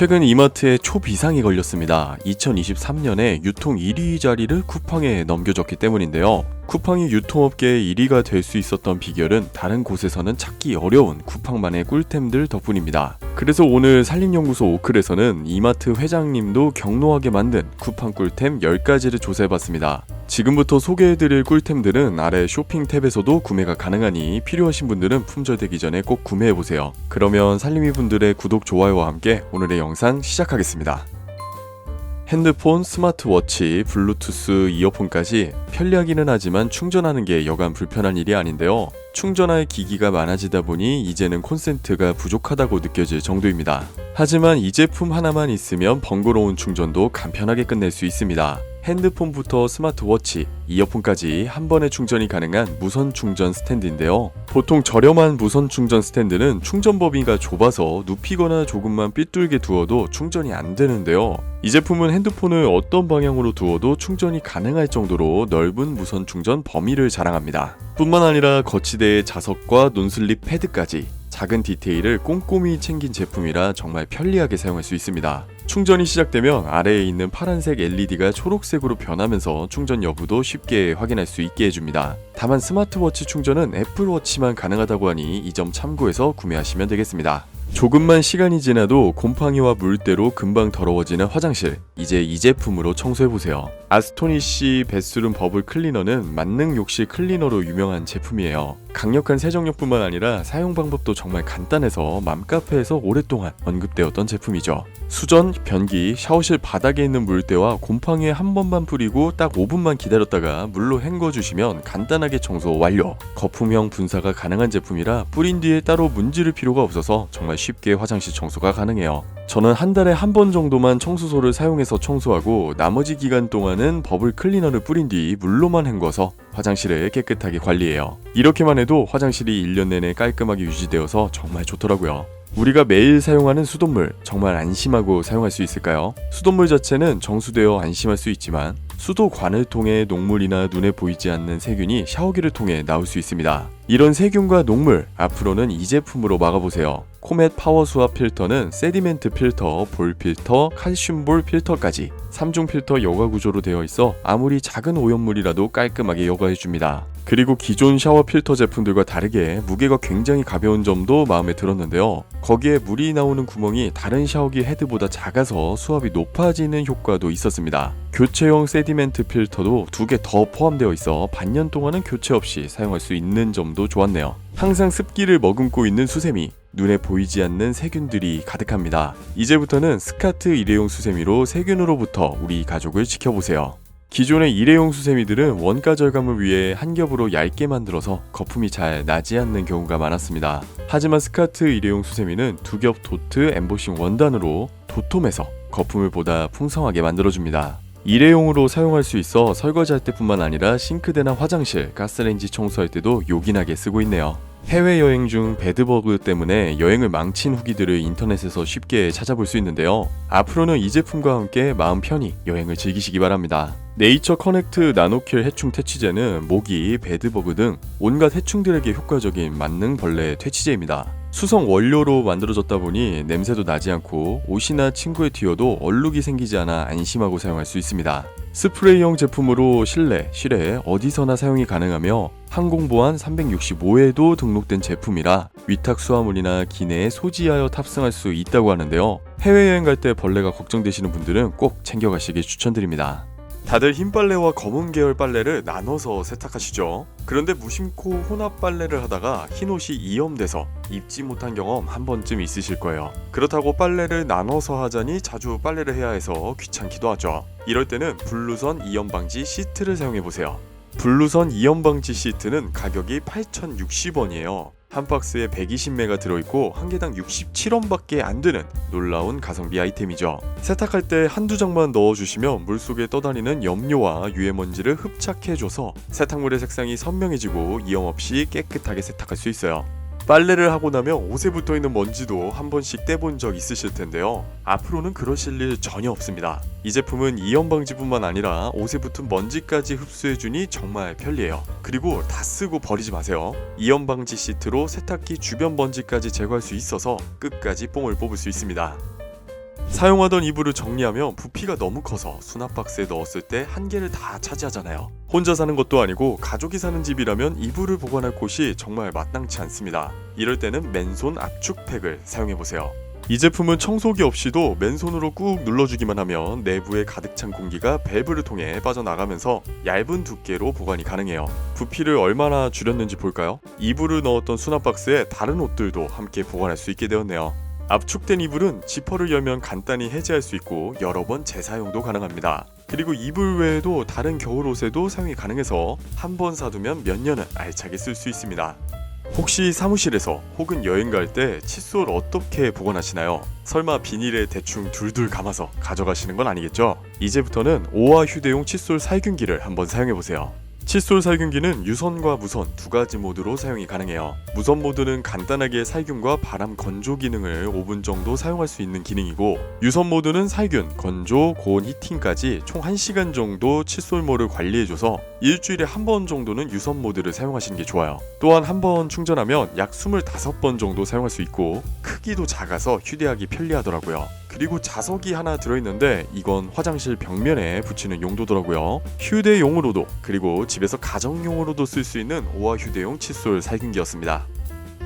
최근 이마트에 초비상이 걸렸습니다. 2023년에 유통 1위 자리를 쿠팡에 넘겨줬기 때문인데요. 쿠팡이 유통업계의 1위가 될 수 있었던 비결은 다른 곳에서는 찾기 어려운 쿠팡만의 꿀템들 덕분입니다. 그래서 오늘 산림연구소 오클에서는 이마트 회장님도 경로하게 만든 쿠팡 꿀템 10가지를 조사해봤습니다. 지금부터 소개해드릴 꿀템들은 아래 쇼핑 탭에서도 구매가 가능하니 필요하신 분들은 품절되기 전에 꼭 구매해보세요. 그러면 살림이 분들의 구독, 좋아요와 함께 오늘의 영상 시작하겠습니다. 핸드폰, 스마트워치, 블루투스, 이어폰까지 편리하기는 하지만 충전하는 게 여간 불편한 일이 아닌데요. 충전할 기기가 많아지다 보니 이제는 콘센트가 부족하다고 느껴질 정도입니다. 하지만 이 제품 하나만 있으면 번거로운 충전도 간편하게 끝낼 수 있습니다. 핸드폰부터 스마트워치, 이어폰까지 한 번에 충전이 가능한 무선 충전 스탠드인데요. 보통 저렴한 무선 충전 스탠드는 충전 범위가 좁아서 눕히거나 조금만 삐뚤게 두어도 충전이 안 되는데요. 이 제품은 핸드폰을 어떤 방향으로 두어도 충전이 가능할 정도로 넓은 무선 충전 범위를 자랑합니다. 뿐만 아니라 거치대의 자석과 논슬립 패드까지 작은 디테일을 꼼꼼히 챙긴 제품이라 정말 편리하게 사용할 수 있습니다. 충전이 시작되면 아래에 있는 파란색 LED가 초록색으로 변하면서 충전 여부도 쉽게 확인할 수 있게 해줍니다. 다만 스마트워치 충전은 애플워치만 가능하다고 하니 이 점 참고해서 구매하시면 되겠습니다. 조금만 시간이 지나도 곰팡이와 물때로 금방 더러워지는 화장실 이제 이 제품으로 청소해보세요 아스토니시 베스룸 버블 클리너는 만능 욕실 클리너로 유명한 제품이에요 강력한 세정력뿐만 아니라 사용 방법도 정말 간단해서 맘카페에서 오랫동안 언급되었던 제품이죠 수전, 변기, 샤워실 바닥에 있는 물때와 곰팡이에 한 번만 뿌리고 딱 5분만 기다렸다가 물로 헹궈주시면 간단하게 청소 완료 거품형 분사가 가능한 제품이라 뿌린 뒤에 따로 문지를 필요가 없어서 정말 쉽게 화장실 청소가 가능해요. 저는 한 달에 한 번 정도만 청소소를 사용해서 청소하고 나머지 기간 동안은 버블 클리너를 뿌린 뒤 물로만 헹궈서 화장실을 깨끗하게 관리해요. 이렇게만 해도 화장실이 1년 내내 깔끔하게 유지되어서 정말 좋더라고요. 우리가 매일 사용하는 수돗물 정말 안심하고 사용할 수 있을까요? 수돗물 자체는 정수되어 안심할 수 있지만 수도관을 통해 녹물이나 눈에 보이지 않는 세균이 샤워기를 통해 나올 수 있습니다. 이런 세균과 녹물 앞으로는 이 제품으로 막아보세요. 코멧 파워 수압 필터는 세디멘트 필터, 볼 필터, 칼슘볼 필터까지 3중 필터 여과 구조로 되어 있어 아무리 작은 오염물이라도 깔끔하게 여과해줍니다. 그리고 기존 샤워 필터 제품들과 다르게 무게가 굉장히 가벼운 점도 마음에 들었는데요. 거기에 물이 나오는 구멍이 다른 샤워기 헤드보다 작아서 수압이 높아지는 효과도 있었습니다. 교체용 세디멘트 필터도 두 개 더 포함되어 있어 반년 동안은 교체 없이 사용할 수 있는 점도 좋았네요. 항상 습기를 머금고 있는 수세미, 눈에 보이지 않는 세균들이 가득합니다. 이제부터는 스카트 일회용 수세미로 세균으로부터 우리 가족을 지켜보세요. 기존의 일회용 수세미들은 원가 절감을 위해 한 겹으로 얇게 만들어서 거품이 잘 나지 않는 경우가 많았습니다. 하지만 스카트 일회용 수세미는 두 겹 도트 엠보싱 원단으로 도톰해서 거품을 보다 풍성하게 만들어줍니다. 일회용으로 사용할 수 있어 설거지할 때뿐만 아니라 싱크대나 화장실, 가스레인지 청소할 때도 요긴하게 쓰고 있네요. 해외여행 중 배드버그 때문에 여행을 망친 후기들을 인터넷에서 쉽게 찾아볼 수 있는데요. 앞으로는 이 제품과 함께 마음 편히 여행을 즐기시기 바랍니다. 네이처 커넥트 나노킬 해충 퇴치제는 모기, 배드버그 등 온갖 해충들에게 효과적인 만능 벌레 퇴치제입니다. 수성 원료로 만들어졌다 보니 냄새도 나지 않고 옷이나 친구에 튀어도 얼룩이 생기지 않아 안심하고 사용할 수 있습니다. 스프레이형 제품으로 실내, 실외 어디서나 사용이 가능하며 항공보안 365에도 등록된 제품이라 위탁 수화물이나 기내에 소지하여 탑승할 수 있다고 하는데요. 해외여행 갈 때 벌레가 걱정되시는 분들은 꼭 챙겨가시길 추천드립니다. 다들 흰 빨래와 검은 계열 빨래를 나눠서 세탁하시죠. 그런데 무심코 혼합 빨래를 하다가 흰 옷이 이염돼서 입지 못한 경험 한 번쯤 있으실 거예요. 그렇다고 빨래를 나눠서 하자니 자주 빨래를 해야 해서 귀찮기도 하죠. 이럴 때는 블루선 이염 방지 시트를 사용해 보세요. 블루선 이염 방지 시트는 가격이 8,060원이에요. 한 박스에 120매가 들어있고 한 개당 67원밖에 안 되는 놀라운 가성비 아이템이죠. 세탁할 때 한두 장만 넣어주시면 물속에 떠다니는 염료와 유해먼지를 흡착해줘서 세탁물의 색상이 선명해지고 이염 없이 깨끗하게 세탁할 수 있어요. 빨래를 하고 나면 옷에 붙어 있는 먼지도 한 번씩 떼본 적 있으실 텐데요. 앞으로는 그러실 일 전혀 없습니다. 이 제품은 이염 방지뿐만 아니라 옷에 붙은 먼지까지 흡수해주니 정말 편리해요. 그리고 다 쓰고 버리지 마세요. 이염 방지 시트로 세탁기 주변 먼지까지 제거할 수 있어서 끝까지 뽕을 뽑을 수 있습니다. 사용하던 이불을 정리하면 부피가 너무 커서 수납 박스에 넣었을 때 한 개를 다 차지하잖아요. 혼자 사는 것도 아니고 가족이 사는 집이라면 이불을 보관할 곳이 정말 마땅치 않습니다. 이럴 때는 맨손 압축팩을 사용해 보세요. 이 제품은 청소기 없이도 맨손으로 꾹 눌러주기만 하면 내부에 가득 찬 공기가 밸브를 통해 빠져나가면서 얇은 두께로 보관이 가능해요. 부피를 얼마나 줄였는지 볼까요? 이불을 넣었던 수납 박스에 다른 옷들도 함께 보관할 수 있게 되었네요. 압축된 이불은 지퍼를 열면 간단히 해제할 수 있고 여러 번 재사용도 가능합니다. 그리고 이불 외에도 다른 겨울 옷에도 사용이 가능해서 한 번 사두면 몇 년은 알차게 쓸 수 있습니다. 혹시 사무실에서 혹은 여행 갈 때 칫솔 어떻게 보관하시나요? 설마 비닐에 대충 둘둘 감아서 가져가시는 건 아니겠죠? 이제부터는 오화 휴대용 칫솔 살균기를 한번 사용해 보세요. 칫솔 살균기는 유선과 무선 두 가지 모드로 사용이 가능해요. 무선 모드는 간단하게 살균과 바람 건조 기능을 5분 정도 사용할 수 있는 기능이고 유선 모드는 살균, 건조, 고온 히팅까지 총 1시간 정도 칫솔모를 관리해줘서 일주일에 한 번 정도는 유선 모드를 사용하시는 게 좋아요. 또한 한 번 충전하면 약 25번 정도 사용할 수 있고 크기도 작아서 휴대하기 편리하더라고요. 그리고 자석이 하나 들어있는데 이건 화장실 벽면에 붙이는 용도더라고요. 휴대용으로도 그리고 집에서 가정용으로도 쓸 수 있는 오화 휴대용 칫솔 살균기였습니다.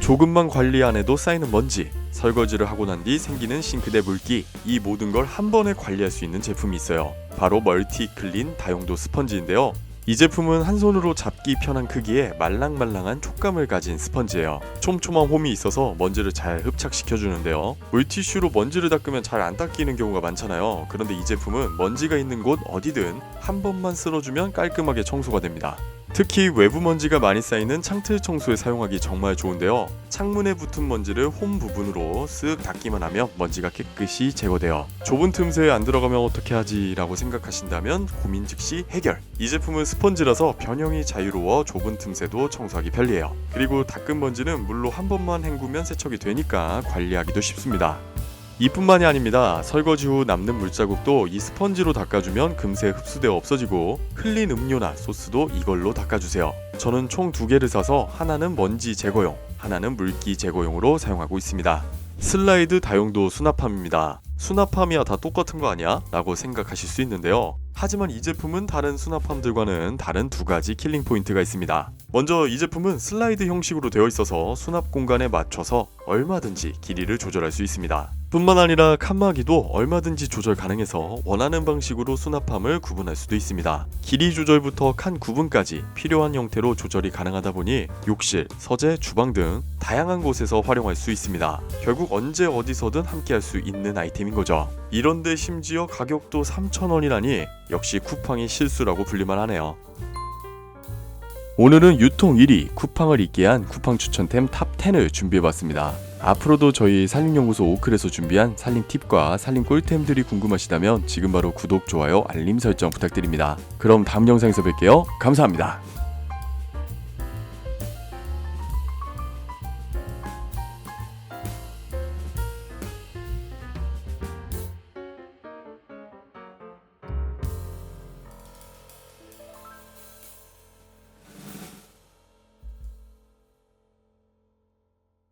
조금만 관리 안 해도 쌓이는 먼지, 설거지를 하고 난 뒤 생기는 싱크대 물기, 이 모든 걸 한 번에 관리할 수 있는 제품이 있어요. 바로 멀티 클린 다용도 스펀지인데요. 이 제품은 한 손으로 잡기 편한 크기의 말랑말랑한 촉감을 가진 스펀지예요. 촘촘한 홈이 있어서 먼지를 잘 흡착시켜 주는데요. 물티슈로 먼지를 닦으면 잘 안 닦이는 경우가 많잖아요. 그런데 이 제품은 먼지가 있는 곳 어디든 한 번만 쓸어주면 깔끔하게 청소가 됩니다. 특히 외부 먼지가 많이 쌓이는 창틀 청소에 사용하기 정말 좋은데요. 창문에 붙은 먼지를 홈 부분으로 쓱 닦기만 하면 먼지가 깨끗이 제거돼요. 좁은 틈새에 안 들어가면 어떻게 하지? 라고 생각하신다면 고민 즉시 해결. 이 제품은 스펀지라서 변형이 자유로워 좁은 틈새도 청소하기 편리해요. 그리고 닦은 먼지는 물로 한 번만 헹구면 세척이 되니까 관리하기도 쉽습니다. 이뿐만이 아닙니다. 설거지 후 남는 물자국도 이 스펀지로 닦아주면 금세 흡수되어 없어지고 흘린 음료나 소스도 이걸로 닦아주세요. 저는 총 두 개를 사서 하나는 먼지 제거용, 하나는 물기 제거용으로 사용하고 있습니다. 슬라이드 다용도 수납함입니다. 수납함이야 다 똑같은 거 아니야? 라고 생각하실 수 있는데요. 하지만 이 제품은 다른 수납함들과는 다른 두 가지 킬링 포인트가 있습니다. 먼저 이 제품은 슬라이드 형식으로 되어 있어서 수납 공간에 맞춰서 얼마든지 길이를 조절할 수 있습니다. 뿐만 아니라 칸막이도 얼마든지 조절 가능해서 원하는 방식으로 수납함을 구분할 수도 있습니다. 길이 조절부터 칸 구분까지 필요한 형태로 조절이 가능하다 보니 욕실, 서재, 주방 등 다양한 곳에서 활용할 수 있습니다. 결국 언제 어디서든 함께할 수 있는 아이템인 거죠. 이런데 심지어 가격도 3,000원이라니 역시 쿠팡이 실수라고 불릴만 하네요. 오늘은 유통 1위 쿠팡을 있게 한 쿠팡 추천템 탑 10을 준비해봤습니다. 앞으로도 저희 산림연구소 오클에서 준비한 산림 팁과 산림 꿀템들이 궁금하시다면 지금 바로 구독, 좋아요, 알림 설정 부탁드립니다. 그럼 다음 영상에서 뵐게요. 감사합니다.